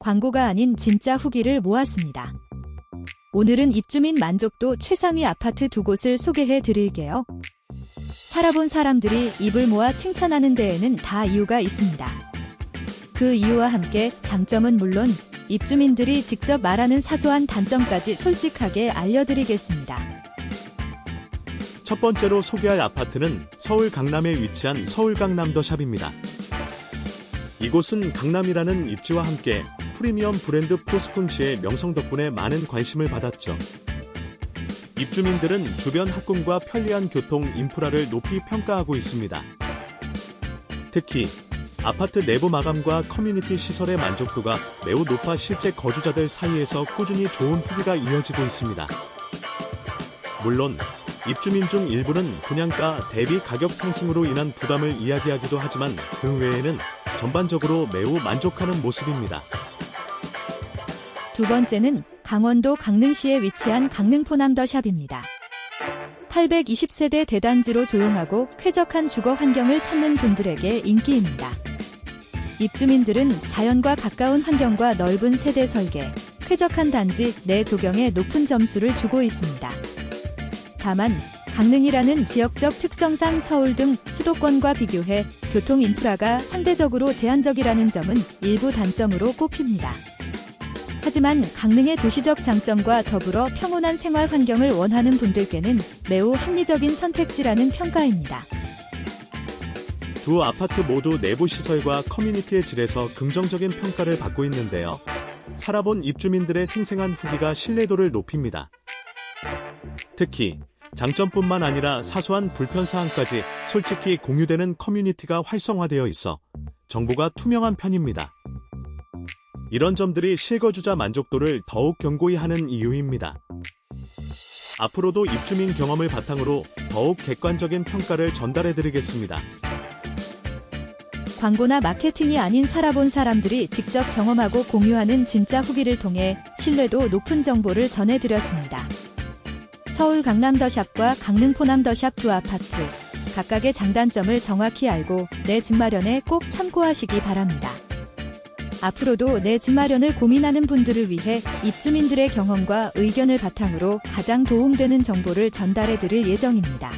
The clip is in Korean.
광고가 아닌 진짜 후기를 모았습니다. 오늘은 입주민 만족도 최상위 아파트 두 곳을 소개해 드릴게요. 살아본 사람들이 입을 모아 칭찬하는 데에는 다 이유가 있습니다. 그 이유와 함께 장점은 물론 입주민들이 직접 말하는 사소한 단점까지 솔직하게 알려드리겠습니다. 첫 번째로 소개할 아파트는 서울 강남에 위치한 서울 강남더샵입니다. 이곳은 강남이라는 입지와 함께 프리미엄 브랜드 포스콘시의 명성 덕분에 많은 관심을 받았죠. 입주민들은 주변 학군과 편리한 교통 인프라를 높이 평가하고 있습니다. 특히 아파트 내부 마감과 커뮤니티 시설의 만족도가 매우 높아 실제 거주자들 사이에서 꾸준히 좋은 후기가 이어지고 있습니다. 물론 입주민 중 일부는 분양가 대비 가격 상승으로 인한 부담을 이야기하기도 하지만 그 외에는 전반적으로 매우 만족하는 모습입니다. 두 번째는 강원도 강릉시에 위치한 강릉 포남더샵입니다. 820세대 대단지로 조용하고 쾌적한 주거 환경을 찾는 분들에게 인기입니다. 입주민들은 자연과 가까운 환경과 넓은 세대 설계, 쾌적한 단지 내 조경에 높은 점수를 주고 있습니다. 다만 강릉이라는 지역적 특성상 서울 등 수도권과 비교해 교통 인프라가 상대적으로 제한적이라는 점은 일부 단점으로 꼽힙니다. 하지만 강릉의 도시적 장점과 더불어 평온한 생활 환경을 원하는 분들께는 매우 합리적인 선택지라는 평가입니다. 두 아파트 모두 내부 시설과 커뮤니티의 질에서 긍정적인 평가를 받고 있는데요. 살아본 입주민들의 생생한 후기가 신뢰도를 높입니다. 특히 장점뿐만 아니라 사소한 불편사항까지 솔직히 공유되는 커뮤니티가 활성화되어 있어 정보가 투명한 편입니다. 이런 점들이 실거주자 만족도를 더욱 견고히 하는 이유입니다. 앞으로도 입주민 경험을 바탕으로 더욱 객관적인 평가를 전달해 드리겠습니다. 광고나 마케팅이 아닌 살아본 사람들이 직접 경험하고 공유하는 진짜 후기를 통해 신뢰도 높은 정보를 전해드렸습니다. 서울 강남더샵과 강릉 포남더샵 두 아파트, 각각의 장단점을 정확히 알고 내 집 마련에 꼭 참고하시기 바랍니다. 앞으로도 내 집 마련을 고민하는 분들을 위해 입주민들의 경험과 의견을 바탕으로 가장 도움되는 정보를 전달해 드릴 예정입니다.